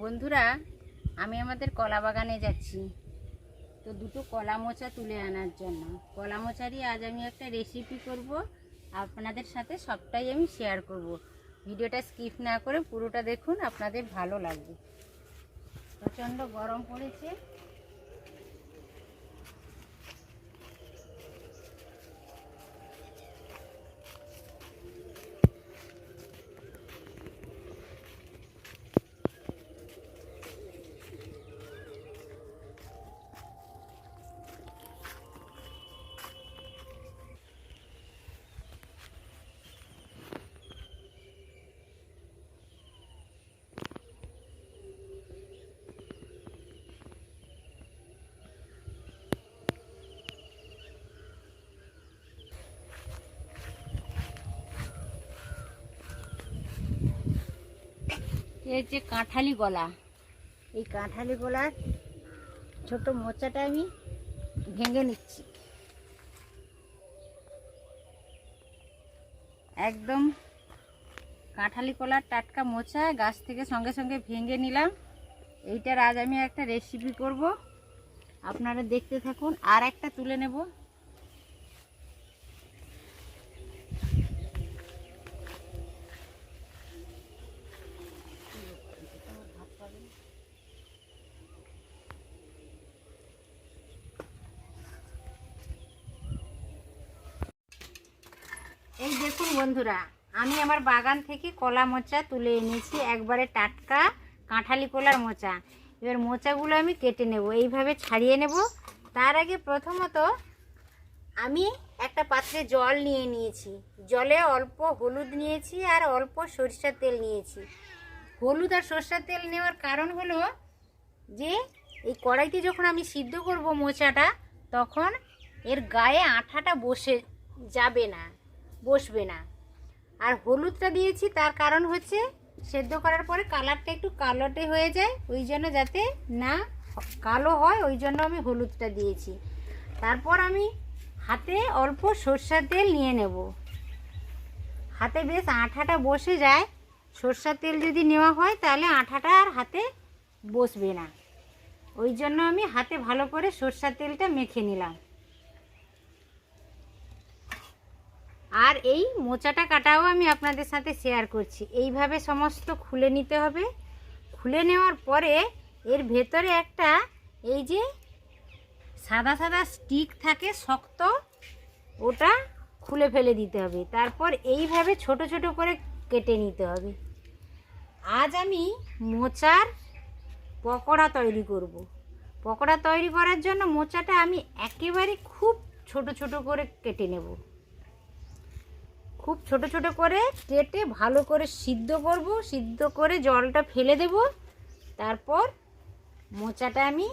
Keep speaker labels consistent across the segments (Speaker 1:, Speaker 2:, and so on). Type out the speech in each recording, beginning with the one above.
Speaker 1: বন্ধুরা, আমি আমাদের কলা বাগানে যাচ্ছি। তো দুটো কলা মোচা তুলে আনার জন্য। কলা মোচারই আজ আমি একটা রেসিপি করব। আপনাদের সাথে সবটাই আমি শেয়ার করব। ভিডিওটা স্কিপ না করে পুরোটা দেখুন, আপনাদের ভালো লাগবে। প্রচণ্ড গরম পড়েছে। এই হচ্ছে কাঁঠালি গলা। এই কাঁঠালি গলার ছোট মোচাটা আমি ভেঙে নিচ্ছি। একদম কাঁঠালি কলার টাটকা মোচা গাছ থেকে সঙ্গে সঙ্গে ভেঙে নিলাম। এইটার আজ আমি একটা রেসিপি করব। আপনারা দেখতে থাকুন, আর একটা তুলে নেব। এই দেখুন বন্ধুরা, আমি আমার বাগান থেকে কলা মোচা তুলে এনেছি, একবারে টাটকা কাঁঠালি কলার মোচা। এবার মোচাগুলো আমি কেটে নেব, এইভাবে ছাড়িয়ে নেব। তার আগে প্রথমত আমি একটা পাত্রে জল নিয়ে নিয়েছি। জলে অল্প হলুদ নিয়েছি আর অল্প সরিষার তেল নিয়েছি। হলুদ আর সরষের তেল নেওয়ার কারণ হলো যে, এই কড়াইতে যখন আমি সিদ্ধ করব মোচাটা, তখন এর গায়ে আঠাটা বসে যাবে না। বসবে না। আর হলুদটা দিয়েছি, তার কারণ হচ্ছে সেদ্ধ করার পরে কালারটা একটু কালোটে হয়ে যায়, ওই জন্য যাতে না কালো হয়, ওই জন্য আমি হলুদটা দিয়েছি। তারপর আমি হাতে অল্প সর্ষার তেল নিয়ে নেব। হাতে বেশ আঠাটা বসে যায়। সর্ষার তেল যদি নেওয়া হয়, তাহলে আঠাটা আর হাতে বসবে না। ওই জন্য আমি হাতে ভালো করে সর্ষার তেলটা মেখে নিলাম। আর এই মোচাটা কাটাও আমি আপনাদের সাথে শেয়ার করছি। এইভাবে সমস্ত খুলে নিতে হবে। খুলে নেওয়ার পরে এর ভেতরে একটা এই যে সাদা সাদা স্টিক থাকে, শক্ত, ওটা খুলে ফেলে দিতে হবে। তারপর এইভাবে ছোট ছোট করে কেটে নিতে হবে। আজ আমি মোচার পকোড়া তৈরি করব। পকোড়া তৈরি করার জন্য মোচাটা আমি একেবারে খুব ছোট ছোট করে কেটে নেব। খুব ছোট ছোট করে কেটে ভালো করে সিদ্ধ করব। সিদ্ধ করে জলটা ফেলে দেব। তারপর মোচাটা আমি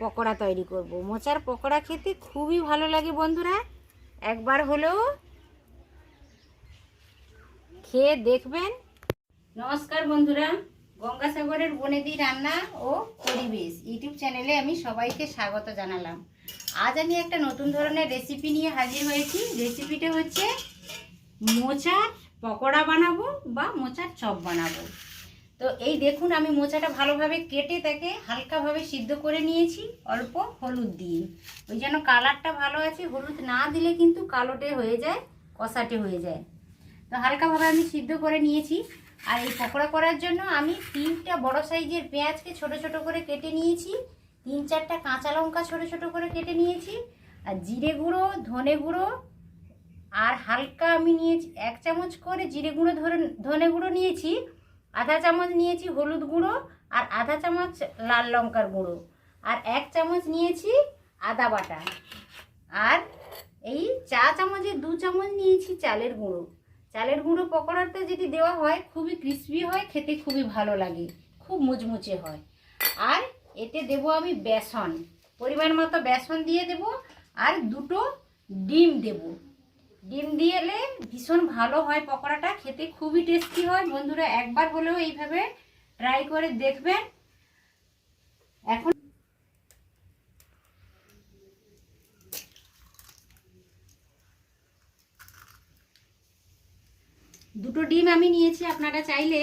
Speaker 1: পকোড়া তৈরি করব। মোচার পকোড়া খেতে খুবই ভালো লাগে বন্ধুরা। একবার হলেও খেয়ে দেখবেন। নমস্কার বন্ধুরা। গঙ্গাসাগরের বনেদি রান্না ও পরিবেশ ইউটিউব চ্যানেলে আমি সবাইকে স্বাগত জানালাম। আজ আমি একটা নতুন ধরনের রেসিপি নিয়ে হাজির হয়েছি। রেসিপিটা হচ্ছে মোচার পকোড়া বানাবো বা মোচার চপ বানাবো। তো এই দেখুন, আমি মোচাটা ভালোভাবে কেটে তাকে হালকাভাবে সিদ্ধ করে নিয়েছি, অল্প হলুদ দিয়ে। ওই যেন কালারটা ভালো আছে, হলুদ না দিলে কিন্তু কালোটে হয়ে যায়, কষাটে হয়ে যায়। তো হালকাভাবে আমি সিদ্ধ করে নিয়েছি। আর এই পকোড়া করার জন্য আমি তিনটা বড় সাইজের পেঁয়াজকে ছোট ছোট করে কেটে নিয়েছি। তিন চারটা কাঁচা লঙ্কা ছোট ছোট করে কেটে নিয়েছি। আর জিরে গুঁড়ো, ধনে গুঁড়ো আর হালকা আমি নিয়েছি, এক চামচ করে জিরে গুঁড়ো ধরে, ধনে গুঁড়ো নিয়েছি, আধা চামচ নিয়েছি হলুদ গুঁড়ো আর আধা চামচ লাল লঙ্কার গুঁড়ো। আর এক চামচ নিয়েছি আদা বাটা। আর এই চা চামচে দু চামচ নিয়েছি চালের গুঁড়ো। চালের গুঁড়ো পকোড়াটা যদি দেওয়া হয়, খুবই ক্রিস্পি হয়, খেতে খুবই ভালো লাগে, খুব মুচমুচে হয়। আর এতে দেব আমি বেসন, পরিমাণ মতো বেসন দিয়ে দেব, আর দুটো ডিম দেবো। ডিম দিয়েলে ভীষণ ভালো হয় পকোড়াটা, খেতে খুবই টেস্টি হয়। বন্ধুরা একবার হলেও এইভাবে ট্রাই করে দেখবেন। এখন দুটো ডিম আমি নিয়েছি, আপনারা চাইলে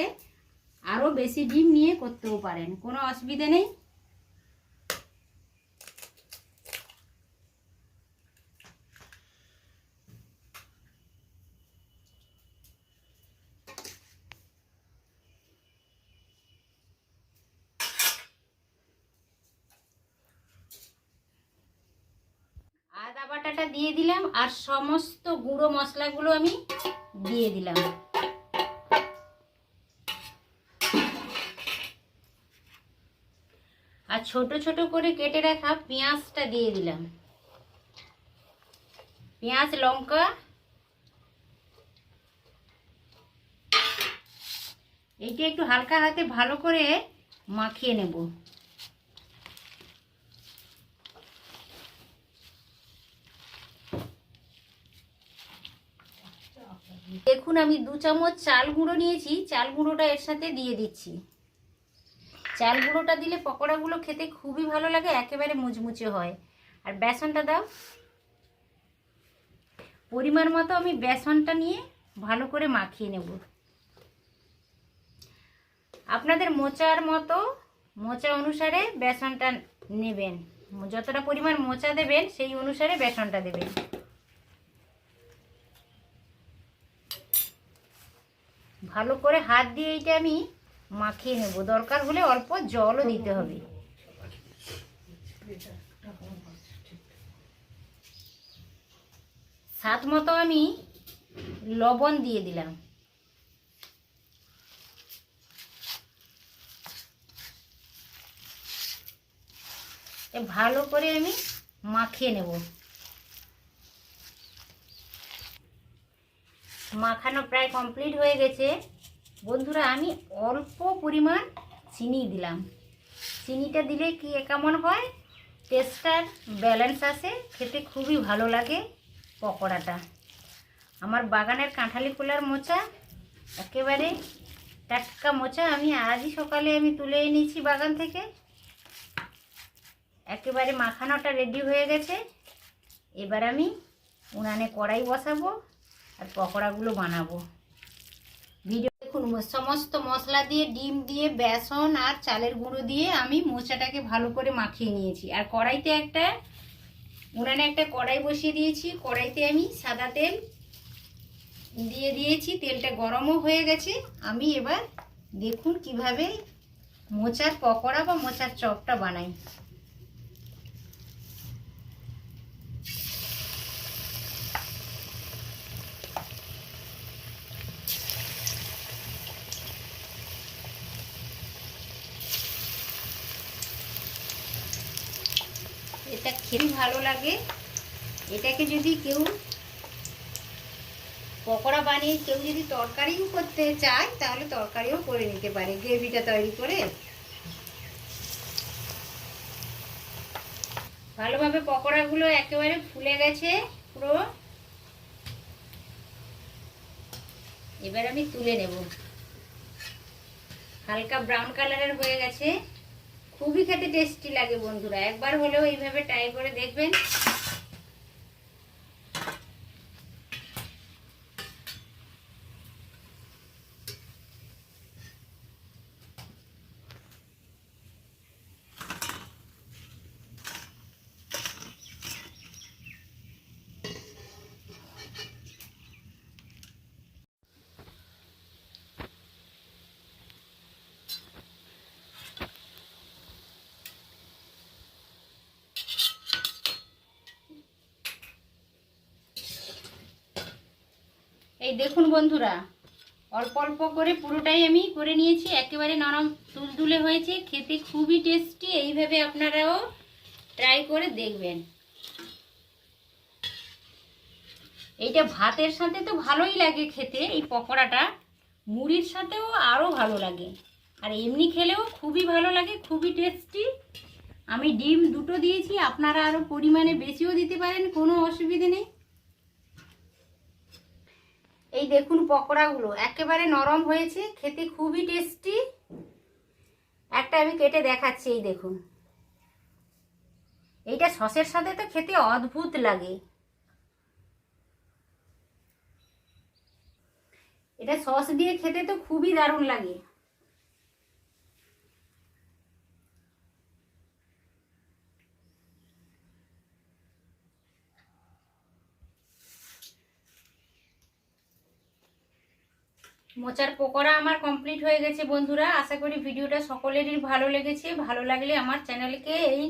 Speaker 1: আরও বেশি ডিম নিয়ে করতেও পারেন। কোনো অসুবিধে নেই আদা বাটাটা দিয়ে দিলাম আর সমস্ত গুঁড়ো মশলাগুলো আমি দিয়ে দিলাম। আর ছোট ছোট করে কেটে রাখা পেঁয়াজটা দিয়ে দিলাম। পেঁয়াজ, লঙ্কা এইটা একটু হালকা হাতে ভালো করে মাখিয়ে নেব। দেখুন, আমি দু চামচ চাল গুঁড়ো নিয়েছি। চাল গুঁড়োটা এর সাথে দিয়ে দিচ্ছি। চাল গুঁড়োটা দিলে পকোড়াগুলো খেতে খুবই ভালো লাগে, একেবারে মুচমুচে হয়। আর বেসনটা দাও। পরিমাণ মতো আমি বেসনটা নিয়ে ভালো করে মাখিয়ে নেব। আপনাদের মোচার মতো, মোচা অনুসারে বেসনটা নেবেন। যতটা পরিমাণ মোচা দেবেন, সেই অনুসারে বেসনটা দেবেন। ভালো করে হাত দিয়ে এইটা আমি মাখিয়ে নেব। দরকার হলে অল্প জলও দিতে হবে। স্বাদ মতো আমি লবণ দিয়ে দিলাম। ভালো করে আমি মাখিয়ে নেব। মাখানো প্রায় কমপ্লিট হয়ে গেছে। বন্ধুরা, আমি অল্প পরিমাণ চিনি দিলাম। চিনিটা দিলে কি কেমন হয়? টেস্টটার ব্যালেন্স আসে, খেতে খুবই ভালো লাগে পকোড়াটা। আমার বাগানের কাঁঠালি কলার মোচা, একেবারে টাটকা মোচা, আমি আজই সকালে আমি তুলে এনেছি বাগান থেকে। একেবারে মাখানোটা রেডি হয়ে গেছে। এবার আমি উনানে কড়াই বসাবো। আর পকোড়াগুলো বানাবো। ভিডিও দেখুন সমস্ত মশলা দিয়ে, ডিম দিয়ে, বেসন আর চালের গুঁড়ো দিয়ে আমি মোচাটাকে ভালো করে মাখিয়ে নিয়েছি। আর কড়াইতে একটা, উনানে একটা কড়াই বসিয়ে দিয়েছি। কড়াইতে আমি সাদা তেল দিয়ে দিয়েছি। তেলটা গরমও হয়ে গেছে। আমি এবার দেখুন কীভাবে মোচার পকোড়া বা মোচার চপটা বানাই এটা খেতে ভালো লাগে। এটাকে যদি কেউ পকোড়া বানিয়ে কেউ যদি তরকারিও করতে চায়, তাহলে তরকারিও করে নিতে পারে, গ্রেভিটা তৈরি করে। ভালোভাবে পকোড়াগুলো একেবারে ফুলে গেছে পুরো। এবার আমি তুলে নেব। হালকা ব্রাউন কালারের হয়ে গেছে। খুবই খেতে টেস্টি লাগে বন্ধুরা। একবার হলেও এইভাবে ট্রাই করে দেখবেন। এই দেখুন বন্ধুরা, অল্প অল্প করে পুরোটাই আমি করে নিয়েছি। একেবারে নরম তুলতুলে হয়েছে, খেতে খুবই টেস্টি এইভাবে আপনারাও ট্রাই করে দেখবেন। এইটা ভাতের সাথে তো ভালোই লাগে খেতে, এই পকোড়াটা। মুড়ির সাথেও আরও ভালো লাগে। আর এমনি খেলেও খুবই ভালো লাগে, খুবই টেস্টি আমি ডিম দুটো দিয়েছি, আপনারা আরও পরিমাণে বেশিও দিতে পারেন, কোনো অসুবিধে নেই। এই দেখুন পকোড়াগুলো, একেবারে নরম হয়েছে, খেতে খুবই টেস্টি একটা আমি কেটে দেখাচ্ছি, এই দেখুন। এইটা সসের সাথে তো খেতে অদ্ভুত লাগে। এটা সস দিয়ে খেতে তো খুবই দারুণ লাগে। মোচার পকোড়া আমার কমপ্লিট হয়ে গেছে বন্ধুরা। আশা করি ভিডিওটা সকলেরই ভালো লেগেছে। ভালো লাগলে আমার চ্যানেলকে এই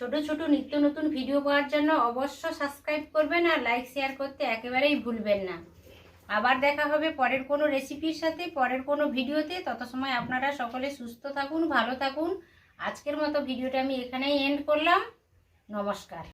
Speaker 1: ছোট ছোট নিত্য নতুন ভিডিও পাওয়ার জন্য অবশ্য সাবস্ক্রাইব করবেন আর লাইক শেয়ার করতে একেবারেই ভুলবেন না। আবার দেখা হবে পরের কোনো রেসিপির সাথে, পরের কোনো ভিডিওতে তত সময় আপনারা সকলে সুস্থ থাকুন, ভালো থাকুন। আজকের মতো ভিডিওটা আমি এখানেই এন্ড করলাম। নমস্কার।